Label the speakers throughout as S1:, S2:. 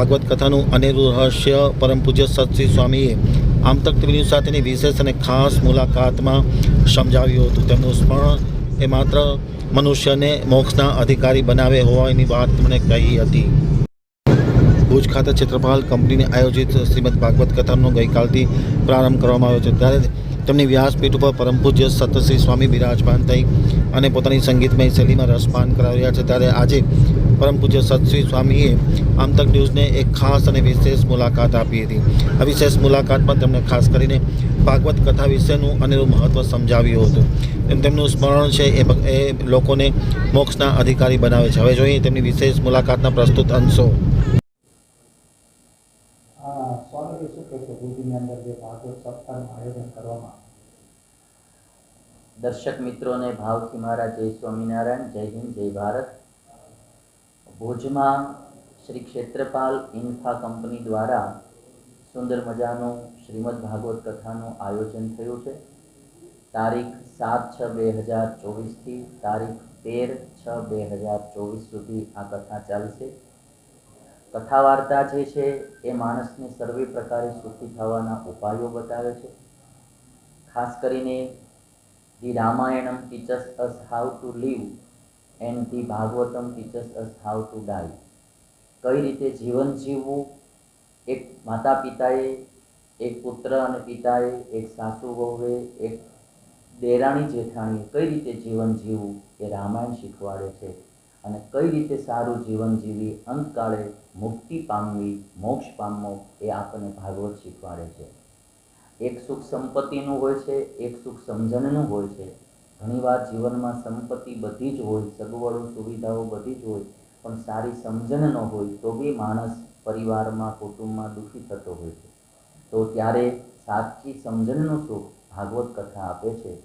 S1: ભાગવત કથાનું અનેરું રહસ્ય, પરમ પૂજ્ય સતશ્રી સ્વામીએ આમતક ટીવી સાથેની વિશેષ અને ખાસ મુલાકાતમાં સમજાવ્યું હતું. તેમનું સ્મરણ એ માત્ર મનુષ્યને મોક્ષના અધિકારી બનાવે હોવાની વાત મને કહી હતી. ભુજ ખાતે ક્ષેત્રપાલ કંપનીને આયોજિત શ્રીમદ ભાગવત કથાનો ગઈકાલથી પ્રારંભ કરવામાં આવ્યો છે. ત્યારે તેમની વ્યાસપીઠ ઉપર પરમ પૂજ્ય સતશ્રી સ્વામી બિરાજમાન થઈ અને પોતાની સંગીતમય શૈલીમાં રસપાન કરાવી રહ્યા છે. ત્યારે આજે પરમ પૂજ્ય સતશ્રી સ્વામીએ આમતક ન્યૂઝને એક ખાસ અને વિશેષ મુલાકાત આપી હતી. આ વિશેષ મુલાકાતમાં તેમણે ખાસ કરીને ભાગવત કથા વિશેનું અનેરું મહત્ત્વ સમજાવ્યું હતું. એમ તેમનું સ્મરણ છે એ એ લોકોને મોક્ષના અધિકારી બનાવે છે. હવે જોઈએ તેમની વિશેષ મુલાકાતના પ્રસ્તુત અંશો.
S2: આ સ્વામી શું ભુજની અંદર જે ભાગવત સપ્તાહનું આયોજન કરવામાં
S3: દર્શક મિત્રોને ભાવથી મારા જય સ્વામિનારાયણ જય હિન્દ જય ભારત. ભુજમાં શ્રી ક્ષેત્રપાલ ઇન્ફા કંપની દ્વારા સુંદર મજાનું શ્રીમદ ભાગવત કથાનું આયોજન થયું છે. તારીખ સાત છ બે હજાર ચોવીસથી તારીખ તેર છ બે હજાર ચોવીસ સુધી આ કથા ચાલશે કથા વાર્તા જે છે એ માણસને સર્વે પ્રકારે સુખી થવાના ઉપાયો બતાવે છે. ખાસ કરીને the Ramayanam teaches us how to live and Bhagavatam teaches us how to die. કઈ રીતે જીવન જીવવું? એક માતા પિતાએ, એક પુત્ર અને પિતાએ, એક સાસુ વહુએ, એક દેરાણી જેઠાણીએ કઈ રીતે જીવન જીવવું એ રામાયણ શીખવાડે છે અને કઈ રીતે સારું જીવન જીવી, અંતકાળે મુક્તિ પામવી, મોક્ષ પામવો એ આપણને ભાગવત શીખવાડે છે. એક સુખ સંપત્તિનું હોય છે, એક સુખ સમજણનું હોય છે. ઘણીવાર જીવનમાં સંપત્તિ બધી જ હોય, સગવડો, સુવિધાઓ બધી જ હોય, પણ સારી સમજણ ન હોય તો બી માણસ પરિવારમાં, કુટુંબમાં દુઃખી થતો હોય છે. તો ત્યારે સાચી સમજણનું સુખ ભાગવત કથા આપે છે.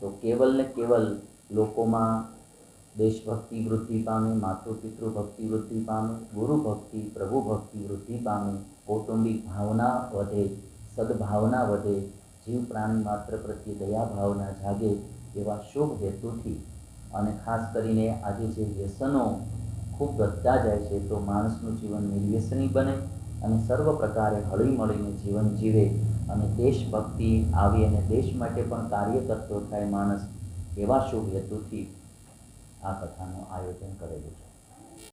S3: તો કેવલ ને કેવલ લોકોમાં દેશભક્તિ વૃદ્ધિ પામે, માતૃપિતૃ ભક્તિ વૃદ્ધિ પામે, ગુરુ ભક્તિ, પ્રભુ ભક્તિ વૃદ્ધિ પામે, કૌટુંબિક ભાવના વધે, સદભાવના વધે, જીવ પ્રાણી માત્ર પ્રત્યે દયા ભાવના જાગે એવા શુભ હેતુથી અને ખાસ કરીને આજે જે વ્યસનો ખૂબ વધતા જાય છે, તો માણસનું જીવન નિર્વ્યસની બને અને સર્વ પ્રકારે હળી મળીને જીવન જીવે અને દેશભક્તિ આવી અને દેશ માટે પણ કાર્ય કરતો થાય માણસ, એવા શુભ હેતુથી આ કથાનું આયોજન કરેલું છે.